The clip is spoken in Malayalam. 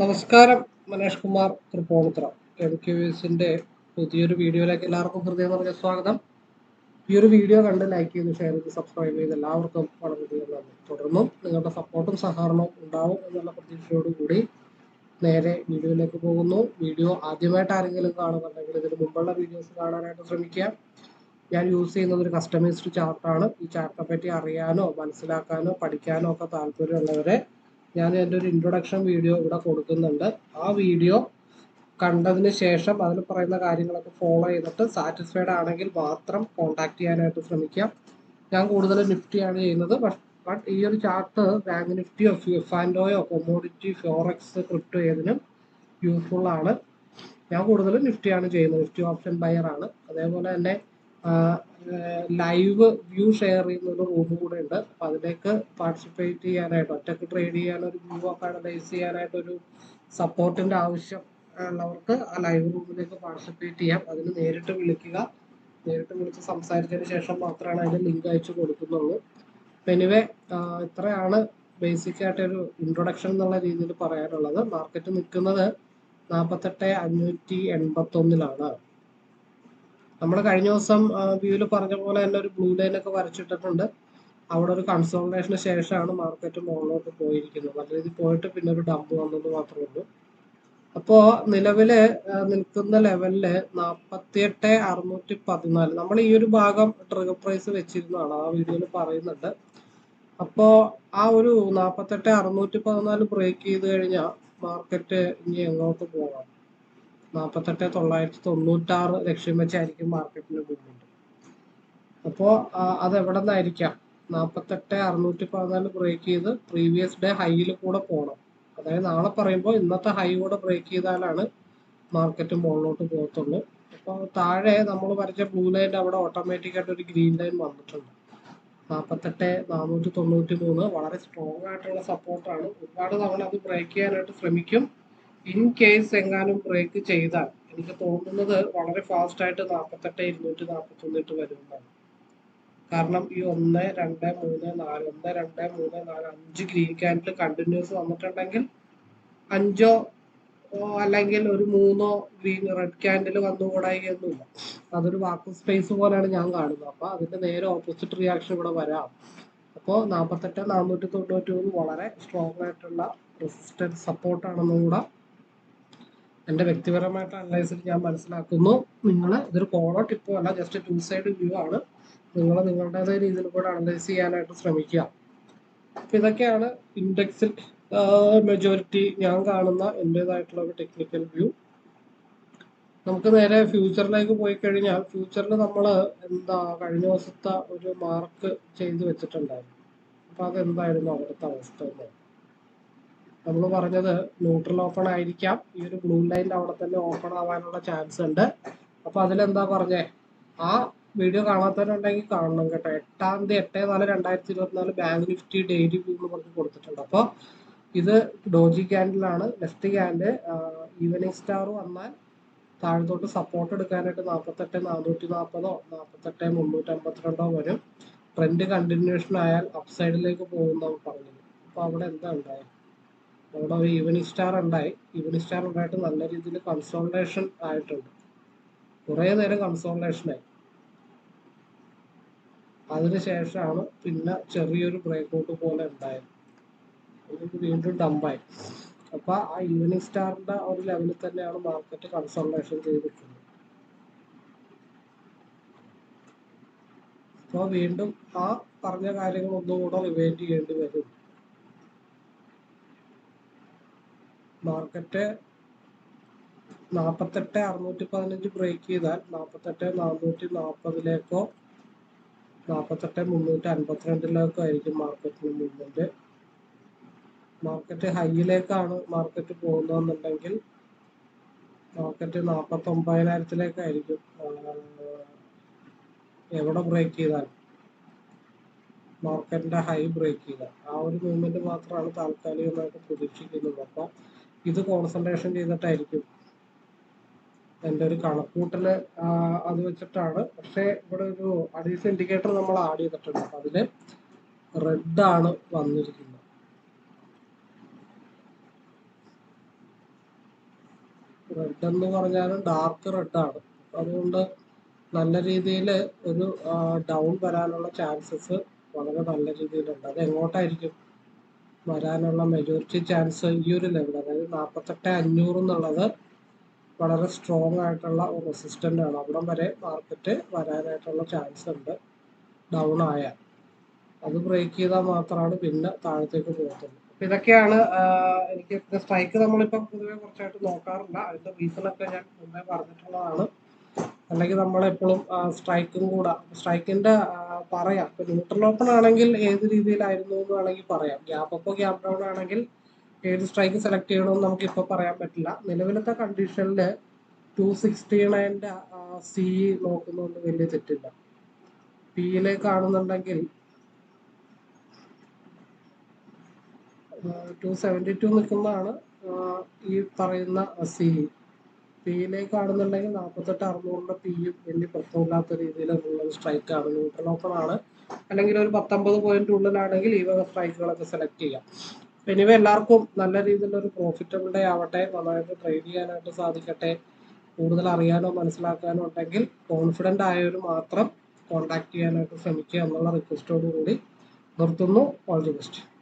നമസ്കാരം മനേഷ് കുമാർ തൃപ്പൂണിത്തുറ. എം ക്യു എസിന്റെ പുതിയൊരു വീഡിയോയിലേക്ക് എല്ലാവർക്കും ഹൃദയം നിറഞ്ഞ സ്വാഗതം. ഈ ഒരു വീഡിയോ കണ്ട് ലൈക്ക് ചെയ്ത് ഷെയർ ചെയ്ത് സബ്സ്ക്രൈബ് ചെയ്ത് എല്ലാവർക്കും വളരെയധികം നന്ദി. തുടർന്നും നിങ്ങളുടെ സപ്പോർട്ടും സഹകരണവും ഉണ്ടാവും എന്നുള്ള പ്രതീക്ഷയോടുകൂടി നേരെ വീഡിയോയിലേക്ക് പോകുന്നു. വീഡിയോ ആദ്യമായിട്ട് ആരെങ്കിലും കാണുന്നുണ്ടെങ്കിൽ ഇതിന് മുമ്പുള്ള വീഡിയോസ് കാണാനായിട്ട് ശ്രമിക്കുക. ഞാൻ യൂസ് ചെയ്യുന്നത് ഒരു കസ്റ്റമൈസ്ഡ് ചാർട്ടാണ് ഈ ചാർട്ടിനെ പറ്റി അറിയാനോ മനസ്സിലാക്കാനോ പഠിക്കാനോ ഒക്കെ താല്പര്യമുള്ളവരെ ഞാൻ എന്റെ ഒരു ഇൻട്രൊഡക്ഷൻ വീഡിയോ ഇവിടെ കൊടുക്കുന്നുണ്ട്. ആ വീഡിയോ കണ്ടതിന് ശേഷം അതിൽ പറയുന്ന കാര്യങ്ങളൊക്കെ ഫോളോ ചെയ്തിട്ട് സാറ്റിസ്ഫൈഡ് ആണെങ്കിൽ മാത്രം കോൺടാക്ട് ചെയ്യാനായിട്ട് ശ്രമിക്കാം. ഞാൻ കൂടുതൽ നിഫ്റ്റിയാണ് ചെയ്യുന്നത്. ബട്ട് ഈ ഒരു ചാർട്ട് ബാങ്ക് നിഫ്റ്റിയോ ഫാൻഡോയോ കൊമോഡിറ്റി ഫോറക്സ് ക്രിപ്റ്റോ ഏതിനും യൂസ്ഫുൾ ആണ്. ഞാൻ കൂടുതലും നിഫ്റ്റിയാണ് ചെയ്യുന്നത്. നിഫ്റ്റി ഓപ്ഷൻ ബയർ ആണ്. അതേപോലെ തന്നെ ലൈവ് വ്യൂ ഷെയർ ചെയ്യുന്ന ഒരു റൂം കൂടെ ഉണ്ട്. അപ്പൊ അതിലേക്ക് പാർട്ടിസിപ്പേറ്റ് ചെയ്യാനായിട്ട് ഒറ്റയ്ക്ക് ട്രേഡ് ചെയ്യാൻ ഒരു വ്യൂ ഒക്കെ അനലൈസ് ചെയ്യാനായിട്ട് ഒരു സപ്പോർട്ടിന്റെ ആവശ്യം ഉള്ളവർക്ക് ആ ലൈവ് റൂമിലേക്ക് പാർട്ടിസിപ്പേറ്റ് ചെയ്യാം. അതിന് നേരിട്ട് വിളിക്കുക. നേരിട്ട് വിളിച്ച് സംസാരിച്ചതിന് ശേഷം മാത്രമാണ് അതിന് ലിങ്ക് അയച്ചു കൊടുക്കുന്നുള്ളൂ. എനിവേ ഇത്രയാണ് ബേസിക് ആയിട്ട് ഒരു ഇൻട്രൊഡക്ഷൻ എന്നുള്ള രീതിയിൽ പറയാനുള്ളത്. മാർക്കറ്റ് നിൽക്കുന്നത് നാൽപ്പത്തെട്ട് അഞ്ഞൂറ്റി എൺപത്തി ഒന്നിലാണ് നമ്മൾ കഴിഞ്ഞ ദിവസം വ്യൂവിൽ പറഞ്ഞ പോലെ തന്നെ ഒരു ബ്ലൂ ലൈൻ ഒക്കെ വരച്ചിട്ടിട്ടുണ്ട്. അവിടെ ഒരു കൺസോൾട്ടേഷന് ശേഷമാണ് മാർക്കറ്റ് മുകളിലോട്ട് പോയിരിക്കുന്നത്. നല്ല രീതിയിൽ പോയിട്ട് പിന്നെ ഒരു ഡംപ് വന്നത് മാത്രമേ ഉള്ളൂ. അപ്പോ നിലവിൽ നിൽക്കുന്ന ലെവലിൽ നാപ്പത്തിയെട്ട് അറുന്നൂറ്റി പതിനാല്. നമ്മൾ ഈ ഒരു ഭാഗം ട്രിഗർ പ്രൈസ് വെച്ചിരുന്നതാണ് ആ വീഡിയോയിൽ പറയുന്നുണ്ട്. അപ്പോ ആ ഒരു നാപ്പത്തെട്ട് അറുന്നൂറ്റി പതിനാല് ബ്രേക്ക് ചെയ്ത് കഴിഞ്ഞാൽ മാർക്കറ്റ് ഇനി എങ്ങോട്ട് പോകാം നാൽപ്പത്തെട്ട് തൊള്ളായിരത്തി തൊണ്ണൂറ്റാറ് ലക്ഷ്യം വെച്ചായിരിക്കും മാർക്കറ്റിന് മൂവ്മെന്റ് അപ്പോൾ അത് എവിടെ നിന്നായിരിക്കാം നാൽപ്പത്തെട്ട് അറുന്നൂറ്റി പതിനാല് ബ്രേക്ക് ചെയ്ത് പ്രീവിയസ് ഡേ ഹൈയിൽ കൂടെ പോകണം അതായത് നാളെ പറയുമ്പോൾ ഇന്നത്തെ ഹൈ കൂടെ ബ്രേക്ക് ചെയ്താലാണ് മാർക്കറ്റ് മുകളിലോട്ട് പോകത്തുള്ളൂ. അപ്പോൾ താഴെ നമ്മൾ വരച്ച ബ്ലൂ ലൈന്റെ അവിടെ ഓട്ടോമാറ്റിക് ആയിട്ട് ഒരു ഗ്രീൻ ലൈൻ വന്നിട്ടുണ്ട്. നാൽപ്പത്തെട്ട് നാനൂറ്റി തൊണ്ണൂറ്റി മൂന്ന് വളരെ സ്ട്രോങ് ആയിട്ടുള്ള സപ്പോർട്ടാണ് ഒരുപാട് തവണ അത് ബ്രേക്ക് ചെയ്യാനായിട്ട് ശ്രമിക്കും. ഇൻ കേസ് എങ്ങാനും ബ്രേക്ക് ചെയ്താൽ എനിക്ക് തോന്നുന്നത് വളരെ ഫാസ്റ്റ് ആയിട്ട് നാൽപ്പത്തെട്ട് ഇരുന്നൂറ്റി നാൽപ്പത്തി ഒന്നിട്ട് വരുന്നതാണ് കാരണം ഈ ഒന്ന് രണ്ട് മൂന്ന് നാല് ഒന്ന് രണ്ട് മൂന്ന് നാല് അഞ്ച് ഗ്രീൻ ക്യാൻഡിൽ കണ്ടിന്യൂസ് വന്നിട്ടുണ്ടെങ്കിൽ അഞ്ചോ അല്ലെങ്കിൽ ഒരു മൂന്നോ ഗ്രീൻ റെഡ് ക്യാൻഡിൽ വന്നുകൂടായി എന്നില്ല അതൊരു വാക്ക് സ്പേസ് പോലെയാണ് ഞാൻ കാണുന്നത്. അപ്പൊ അതിന്റെ നേരെ ഓപ്പോസിറ്റ് റിയാക്ഷൻ ഇവിടെ വരാം. അപ്പോൾ നാൽപ്പത്തെട്ട് നാനൂറ്റി തൊണ്ണൂറ്റി മൂന്ന് വളരെ സ്ട്രോങ് ആയിട്ടുള്ള റെസിസ്റ്റൻസ് സപ്പോർട്ട് സപ്പോർട്ടാണെന്നും കൂടെ എന്റെ വ്യക്തിപരമായിട്ട് അനലൈസിൽ ഞാൻ മനസ്സിലാക്കുന്നു. നിങ്ങൾ ഇതൊരു കോളോ ടിപ്പോ അല്ല ജസ്റ്റ് ടു സൈഡ് വ്യൂ ആണ്. നിങ്ങൾ നിങ്ങളുടേതായ രീതിയിൽ കൂടെ അനലൈസ് ചെയ്യാനായിട്ട് ശ്രമിക്കുക. അപ്പൊ ഇതൊക്കെയാണ് ഇൻഡെക്സിൽ മെജോറിറ്റി ഞാൻ കാണുന്ന എന്റെതായിട്ടുള്ള ഒരു ടെക്നിക്കൽ വ്യൂ നമുക്ക് നേരെ ഫ്യൂച്ചറിലേക്ക് പോയി കഴിഞ്ഞാൽ ഫ്യൂച്ചറിൽ നമ്മൾ എന്താ കഴിഞ്ഞ ദിവസത്തെ ഒരു മാർക്ക് ചെയ്ത് വെച്ചിട്ടുണ്ടായിരുന്നു. അപ്പൊ അതെന്തായിരുന്നു അവിടുത്തെ അവസ്ഥ എന്ന്? നമ്മൾ പറഞ്ഞത് ന്യൂട്രൽ ഓപ്പൺ ആയിരിക്കാം. ഈ ഒരു ബ്ലൂ ലൈനിൽ അവിടെ തന്നെ ഓപ്പൺ ആവാനുള്ള ചാൻസ് ഉണ്ട്. അപ്പൊ അതിലെന്താ പറഞ്ഞേ? ആ വീഡിയോ കാണാത്തവരുണ്ടെങ്കിൽ കാണണം കേട്ടോ. എട്ടാം തീയതി എട്ട് നാല് രണ്ടായിരത്തി ഇരുപത്തിനാല് ബാങ്ക് നിഫ്റ്റി ഡെയിലി വ്യൂ എന്ന് പറഞ്ഞ് കൊടുത്തിട്ടുണ്ട്. അപ്പോൾ ഇത് ഡോജി ക്യാൻഡിലാണ് ലെഫ്റ്റ് ക്യാൻഡ് ഈവനിങ് സ്റ്റാർ വന്നാൽ താഴത്തോട്ട് സപ്പോർട്ട് എടുക്കാനായിട്ട് നാൽപ്പത്തെട്ട് നാനൂറ്റി നാൽപ്പതോ നാൽപ്പത്തെട്ട് മുന്നൂറ്റി അമ്പത്തിരണ്ടോ വരും. ട്രെൻഡ് കണ്ടിന്യൂഷൻ ആയാൽ അപ്സൈഡിലേക്ക് പോകുന്നവർ പറഞ്ഞത്. അപ്പോൾ അവിടെ എന്താ ഉണ്ടായത് അവിടെ ഒരു ഈവനിങ് സ്റ്റാർ ഉണ്ടായി. ഈവനിങ് സ്റ്റാർ ഉണ്ടായിട്ട് നല്ല രീതിയിൽ കൺസോൾട്ടേഷൻ ആയിട്ടുണ്ട്. കുറേ നേരം കൺസോൾട്ടേഷൻ ആയി. അതിനുശേഷമാണ് പിന്നെ ചെറിയൊരു ബ്രേക്ക് ഔട്ട് പോലെ ഉണ്ടായത്. വീണ്ടും ഡംപായി അപ്പൊ ആ ഈവനിങ് സ്റ്റാറിന്റെ ഒരു ലെവലിൽ തന്നെയാണ് മാർക്കറ്റ് കൺസോൾട്ടേഷൻ ചെയ്തിട്ടുള്ളത്. അപ്പോൾ വീണ്ടും ആ പറഞ്ഞ കാര്യങ്ങൾ ഒന്നുകൂടെ റിവൈൻഡ് ചെയ്യേണ്ടി വരും. മാർക്കറ്റ് നാൽപ്പത്തെട്ട് അറുന്നൂറ്റി പതിനഞ്ച് ബ്രേക്ക് ചെയ്താൽ നാൽപ്പത്തെട്ട് നാനൂറ്റി നാൽപ്പതിലേക്കോ നാൽപ്പത്തെട്ട് മുന്നൂറ്റി അൻപത്തിരണ്ടിലേക്കോ ആയിരിക്കും മാർക്കറ്റിന് മൂവ്മെന്റ് മാർക്കറ്റ് ഹൈയിലേക്കാണ് മാർക്കറ്റ് പോകുന്നതെന്നുണ്ടെങ്കിൽ മാർക്കറ്റ് നാൽപ്പത്തി ഒമ്പതിനായിരത്തിലേക്കായിരിക്കും എവിടെ ബ്രേക്ക് ചെയ്താൽ മാർക്കറ്റിന്റെ ഹൈ ബ്രേക്ക് ചെയ്താൽ. ആ ഒരു മൂവ്മെന്റ് മാത്രമാണ് താൽക്കാലികമായിട്ട് പ്രതീക്ഷിക്കുന്നത്. അപ്പം ഇത് കോൺസെൻട്രേഷൻ ചെയ്തിട്ടായിരിക്കും എന്റെ ഒരു കണക്കൂട്ടൽ അത് വെച്ചിട്ടാണ്. പക്ഷേ ഇവിടെ ഒരു അഡീസ് ഇൻഡിക്കേറ്റർ നമ്മൾ ആഡ് ചെയ്തിട്ടുണ്ട്. അപ്പം അതിൽ റെഡ് ആണ് വന്നിരിക്കുന്നത്. റെഡ് എന്ന് പറഞ്ഞാൽ ഡാർക്ക് റെഡ് ആണ്. അതുകൊണ്ട് നല്ല രീതിയിൽ ഒരു ഡൗൺ വരാനുള്ള ചാൻസസ് വളരെ നല്ല രീതിയിലുണ്ട്. അത് എങ്ങോട്ടായിരിക്കും വരാനുള്ള മെജോറിറ്റി ചാൻസ് ഈ ഒരു ലെവൽ അതായത് നാൽപ്പത്തെട്ട് അഞ്ഞൂറ് എന്നുള്ളത് വളരെ സ്ട്രോങ് ആയിട്ടുള്ള ഒരു റെസിസ്റ്റന്റ് ആണ്. അവിടം വരെ മാർക്കറ്റ് വരാനായിട്ടുള്ള ചാൻസ് ഉണ്ട്. ഡൗൺ ആയാൽ. അത് ബ്രേക്ക് ചെയ്താൽ മാത്രമാണ് പിന്നെ താഴത്തേക്ക് പോകത്തുള്ളൂ. അപ്പം ഇതൊക്കെയാണ് എനിക്ക് സ്ട്രൈക്ക് നമ്മളിപ്പം പൊതുവെ കുറച്ചായിട്ട് നോക്കാറില്ല. അതിന്റെ റീസൺ ഒക്കെ ഞാൻ മുമ്പേ പറഞ്ഞിട്ടുള്ളതാണ്. അല്ലെങ്കിൽ നമ്മളെപ്പോഴും സ്ട്രൈക്കും കൂടെ. സ്ട്രൈക്കിന്റെ പറയാം. ഇപ്പൊ ന്യൂട്രൽ ഓപ്പൺ ആണെങ്കിൽ ഏത് രീതിയിലായിരുന്നു എന്ന് വേണമെങ്കിൽ പറയാം. ഗ്യാപ്പ് അപ്പോ ഗ്യാപ്പ് ഡൗൺ ആണെങ്കിൽ ഏത് സ്ട്രൈക്ക് സെലക്ട് ചെയ്യണമെന്ന് നമുക്ക് ഇപ്പൊ പറയാൻ പറ്റില്ല. നിലവിലത്തെ കണ്ടീഷനിൽ ടു സിക്സ്റ്റി നയന്റെ സി നോക്കുന്നതുകൊണ്ട് വലിയ തെറ്റില്ല. പിയിലെ കാണുന്നുണ്ടെങ്കിൽ ടു സെവന്റി ടു നിൽക്കുന്നതാണ് ഈ പറയുന്ന സി പിയിലേക്ക് ആണെന്നുണ്ടെങ്കിൽ നാൽപ്പത്തെട്ട് അറുന്നൂറിന്റെ പിയും വലിയ പ്രശ്നമില്ലാത്ത രീതിയിലുള്ള സ്ട്രൈക്കാണ് ന്യൂട്രൽ ആണ്. അല്ലെങ്കിൽ ഒരു പത്തൊമ്പത് പോയിന്റ് ഉള്ളിലാണെങ്കിൽ ഈ വക സ്ട്രൈക്കുകളൊക്കെ സെലക്ട് ചെയ്യാം. എനിവേ എല്ലാവർക്കും നല്ല രീതിയിലൊരു പ്രോഫിറ്റബിൾ ഡേ ആവട്ടെ. നന്നായിട്ട് ട്രേഡ് ചെയ്യാനായിട്ട് സാധിക്കട്ടെ. കൂടുതൽ അറിയാനോ മനസ്സിലാക്കാനോ ഉണ്ടെങ്കിൽ കോൺഫിഡന്റ് ആയവർ മാത്രം കോൺടാക്ട് ചെയ്യാനായിട്ട് ശ്രമിക്കുക എന്നുള്ള റിക്വസ്റ്റോടു കൂടി നിർത്തുന്നു. All the best